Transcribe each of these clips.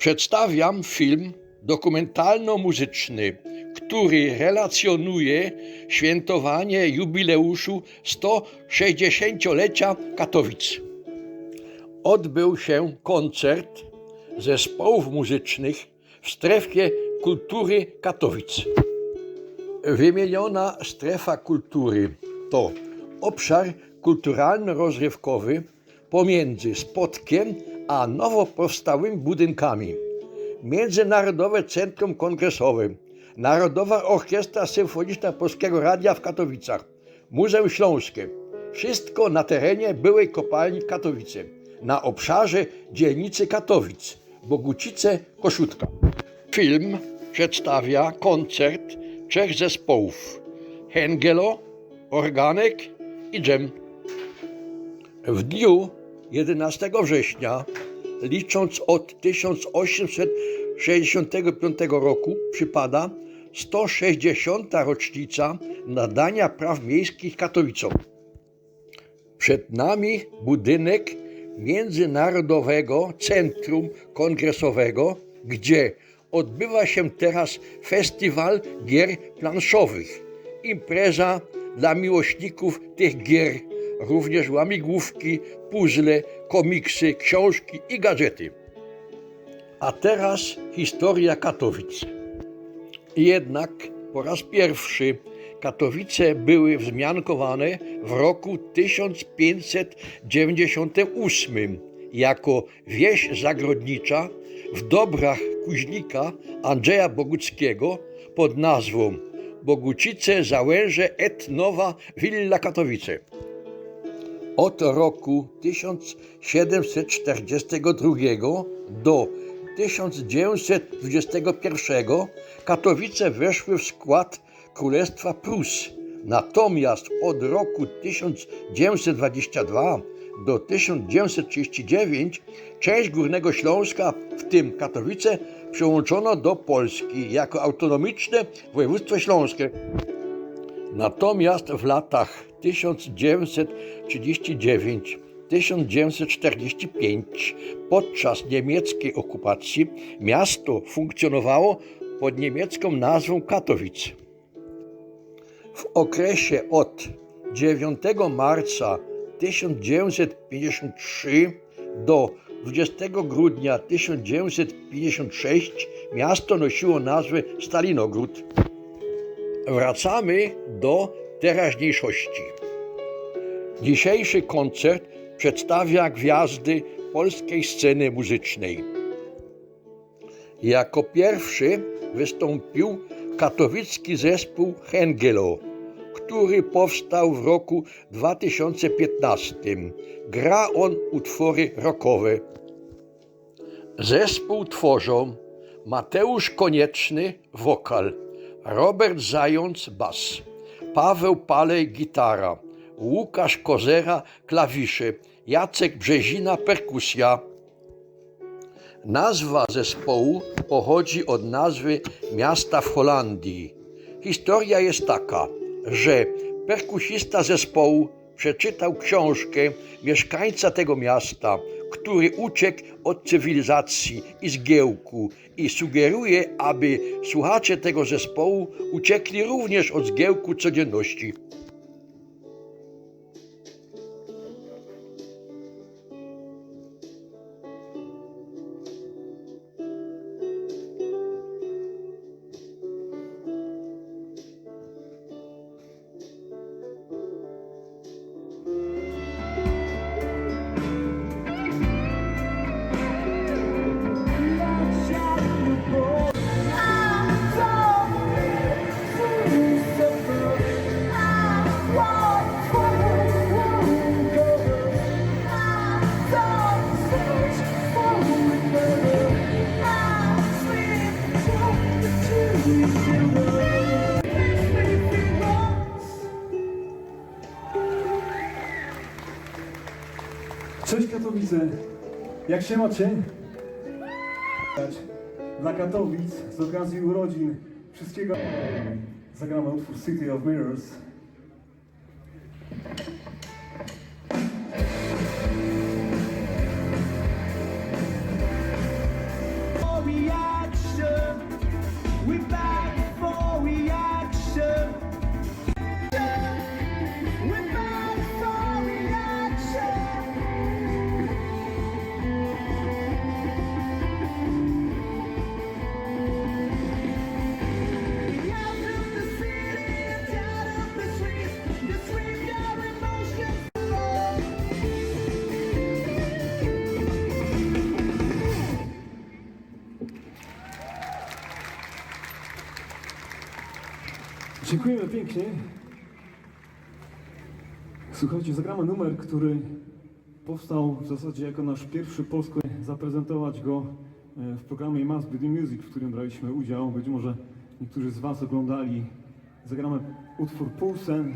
Przedstawiam film dokumentalno-muzyczny, który relacjonuje świętowanie jubileuszu 160-lecia Katowic. Odbył się koncert zespołów muzycznych w strefie kultury Katowic. Wymieniona strefa kultury to obszar kulturalno-rozrywkowy pomiędzy Spotkiem a nowo powstałymi budynkami. Międzynarodowe Centrum Kongresowe, Narodowa Orkiestra Symfoniczna Polskiego Radia w Katowicach, Muzeum Śląskie. Wszystko na terenie byłej kopalni Katowice, na obszarze dzielnicy Katowic, Bogucice, Koszutka. Film przedstawia koncert trzech zespołów: Hengelo, Organek i Dżem. W dniu 11 września, licząc od 1865 roku, przypada 160. rocznica nadania praw miejskich Katowicom. Przed nami budynek Międzynarodowego Centrum Kongresowego, gdzie odbywa się teraz festiwal gier planszowych. Impreza dla miłośników tych gier, również łamigłówki, puzzle, komiksy, książki i gadżety. A teraz historia Katowic. Jednak po raz pierwszy Katowice były wzmiankowane w roku 1598 jako wieś zagrodnicza w dobrach kuźnika Andrzeja Boguckiego pod nazwą Bogucice Załęże et Nowa Villa Katowice. Od roku 1742 do 1921 Katowice weszły w skład Królestwa Prus. Natomiast od roku 1922 do 1939 część Górnego Śląska, w tym Katowice, przyłączono do Polski jako autonomiczne województwo śląskie. Natomiast w latach 1939-1945 podczas niemieckiej okupacji miasto funkcjonowało pod niemiecką nazwą Katowic. W okresie od 9 marca 1953 do 20 grudnia 1956 miasto nosiło nazwę Stalinogród. Wracamy do teraźniejszości. Dzisiejszy koncert przedstawia gwiazdy polskiej sceny muzycznej. Jako pierwszy wystąpił katowicki zespół Hengelo, który powstał w roku 2015. Gra on utwory rockowe. Zespół tworzą Mateusz Konieczny wokal, Robert Zając bas, Paweł Palej gitara, Łukasz Kozera klawisze, Jacek Brzezina perkusja. Nazwa zespołu pochodzi od nazwy miasta w Holandii. Historia jest taka, że perkusista zespołu przeczytał książkę mieszkańca tego miasta, który uciekł od cywilizacji i zgiełku i sugeruje, aby słuchacze tego zespołu uciekli również od zgiełku codzienności. Cześć Katowice, jak się macie? Dla Katowic z okazji urodzin wszystkiego zagramy utwór City of Mirrors. Dziękujemy pięknie. Słuchajcie, zagramy numer, który powstał w zasadzie jako nasz pierwszy polski. Zaprezentować go e, w programie Mass Beauty Music, w którym braliśmy udział. Być może niektórzy z Was oglądali. Zagramy utwór Pulsen.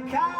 the cow.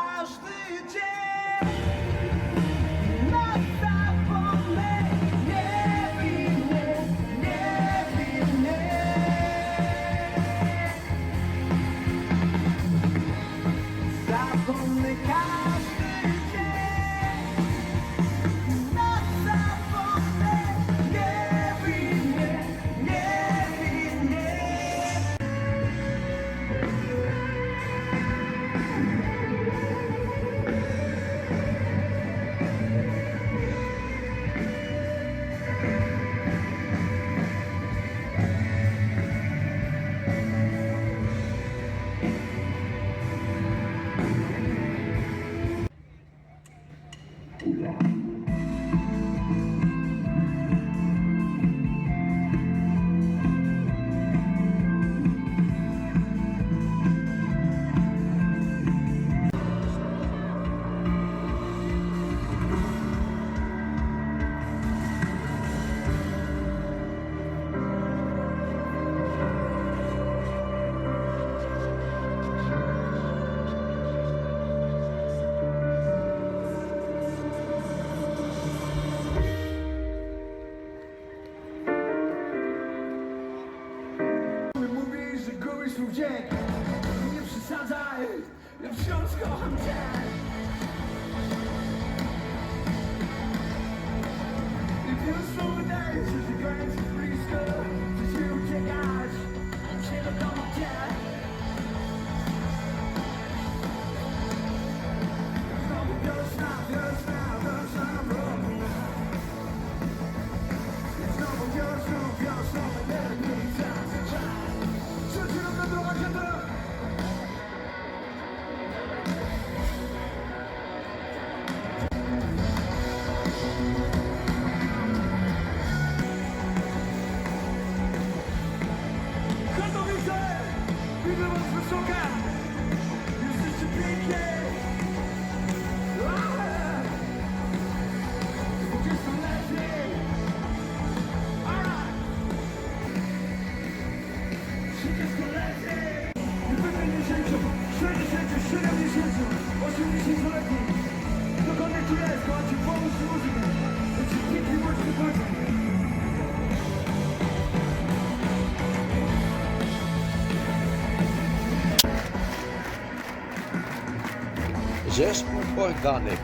Zespół Organek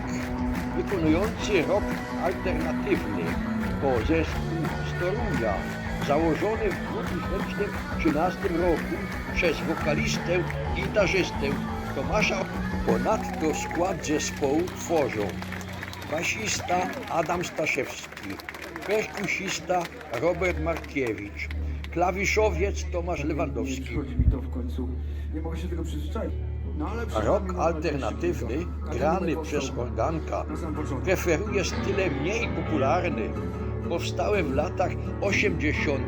wykonujący rock alternatywny to zespół z założony w 2013 roku przez wokalistę i gitarzystę Tomasza. Ponadto skład zespołu tworzą basista Adam Staszewski, perkusista Robert Markiewicz, klawiszowiec Tomasz Lewandowski. Nie, nie, nie, nie, nie, nie, nie, nie mogę się tego przyzwyczaić. No Rok alternatywny, grany przez organka, preferuje style mniej popularny, powstałe w latach 80.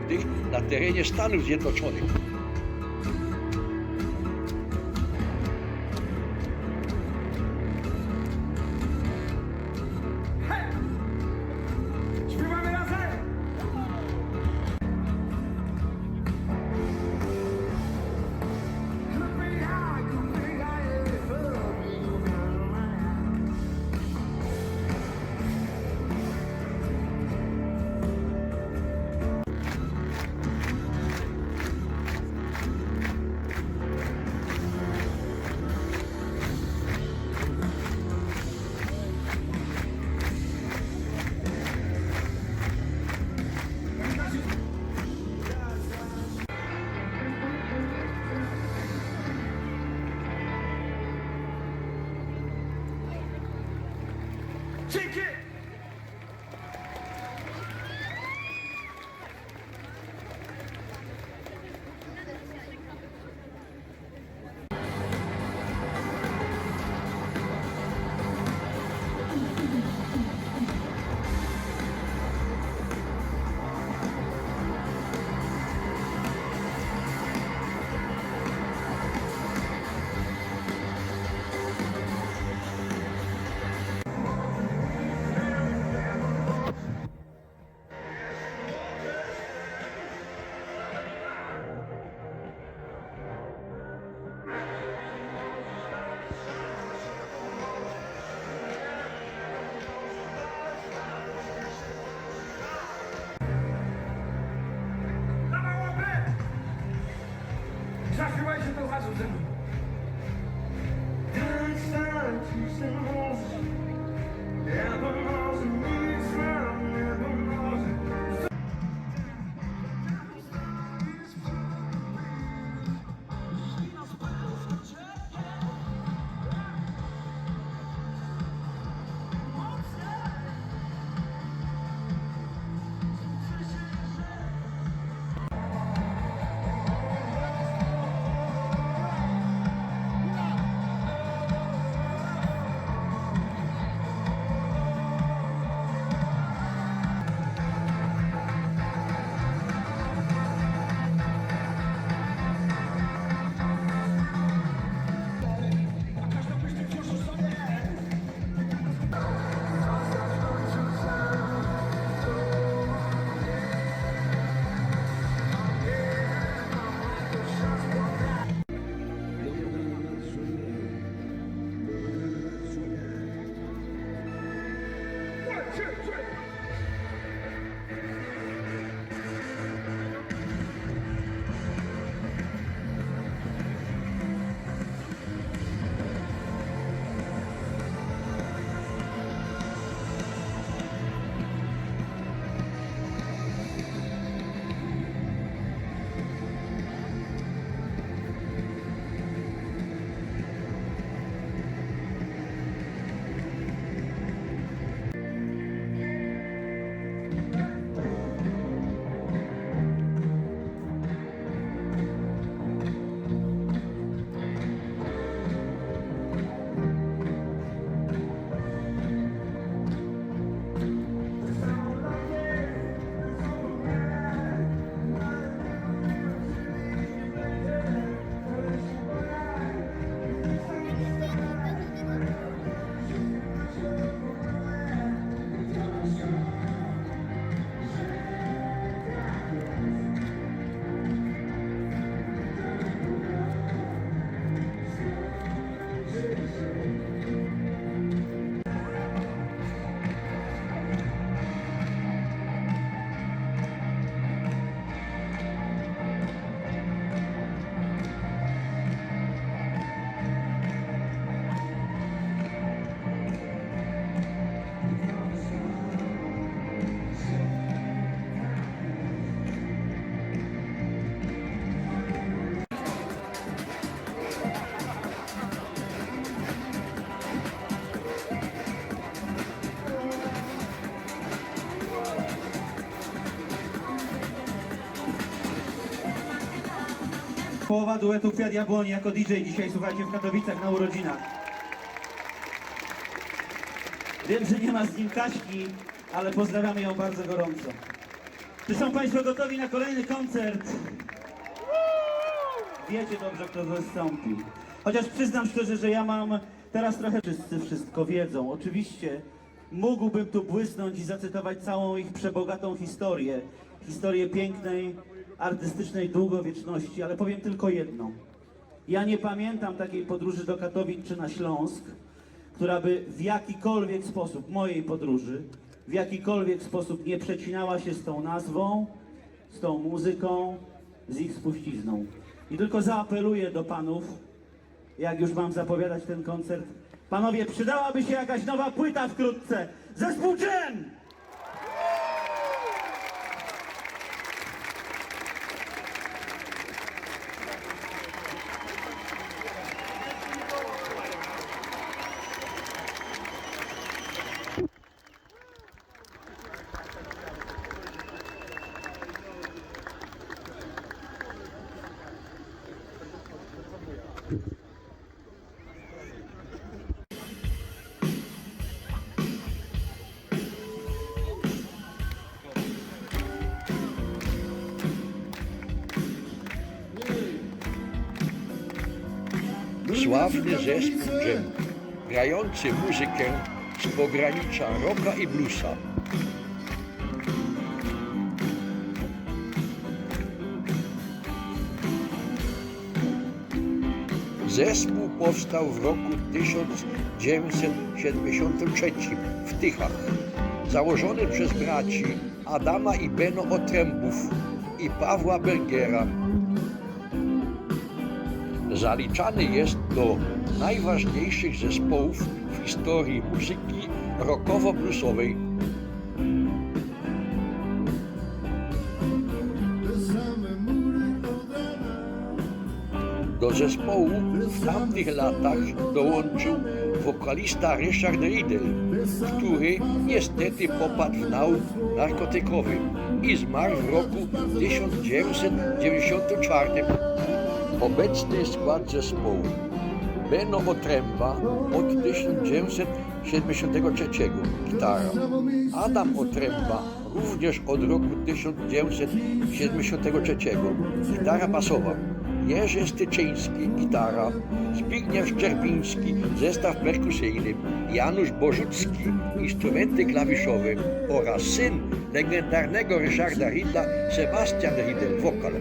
na terenie Stanów Zjednoczonych. Take it! Połowa duetu Kwiat Jabłoni jako DJ dzisiaj, słuchajcie, w Katowicach na urodzinach. Wiem, że nie ma z nim Kaśki, ale pozdrawiamy ją bardzo gorąco. Czy są Państwo gotowi na kolejny koncert? Wiecie dobrze, kto wystąpi. Chociaż przyznam szczerze, że ja mam teraz trochę wszyscy wszystko wiedzą. Oczywiście mógłbym tu błysnąć i zacytować całą ich przebogatą historię. Historię pięknej, artystycznej długowieczności, ale powiem tylko jedno. Ja nie pamiętam takiej podróży do Katowic czy na Śląsk, która by w jakikolwiek sposób, mojej podróży, w jakikolwiek sposób nie przecinała się z tą nazwą, z tą muzyką, z ich spuścizną. I tylko zaapeluję do panów, jak już mam zapowiadać ten koncert, panowie, przydałaby się jakaś nowa płyta wkrótce. Zespół Dżem! Sławny zespół Dżem, grający muzykę z pogranicza rocka i bluesa. Zespół powstał w roku 1973 w Tychach. Założony przez braci Adama i Beno Otrębów i Pawła Bergera. Zaliczany jest do najważniejszych zespołów w historii muzyki rockowo-bluesowej. Do zespołu w tamtych latach dołączył wokalista Richard Riddle, który niestety popadł w nauk narkotykowy i zmarł w roku 1994. Obecny skład zespołu. Beno Otręba od 1973 gitara, Adam Otręba również od roku 1973 gitara basowa, Jerzy Styczyński gitara, Zbigniew Szczerbiński zestaw perkusyjny, Janusz Bożucki instrumenty klawiszowe oraz syn legendarnego Ryszarda Ridla Sebastian Riedel wokal.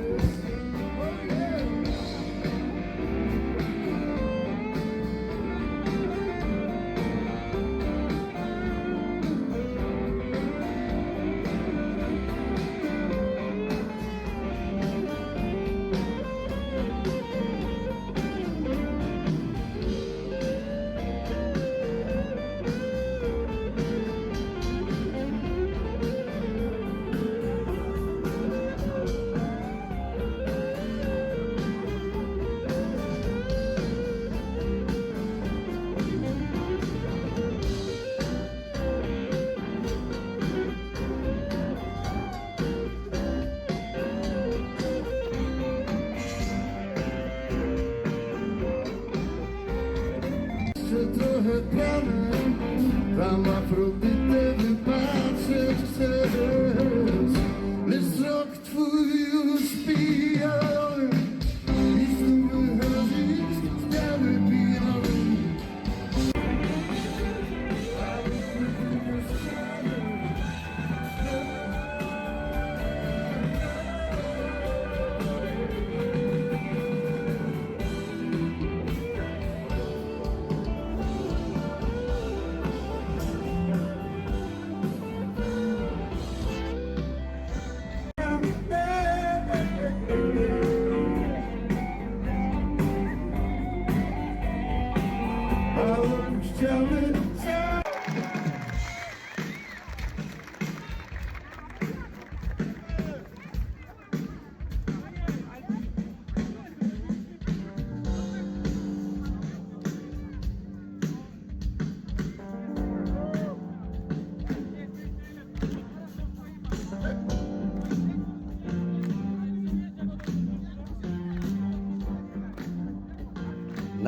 fools be alive.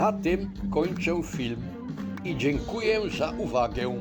Na tym kończę film i dziękuję za uwagę.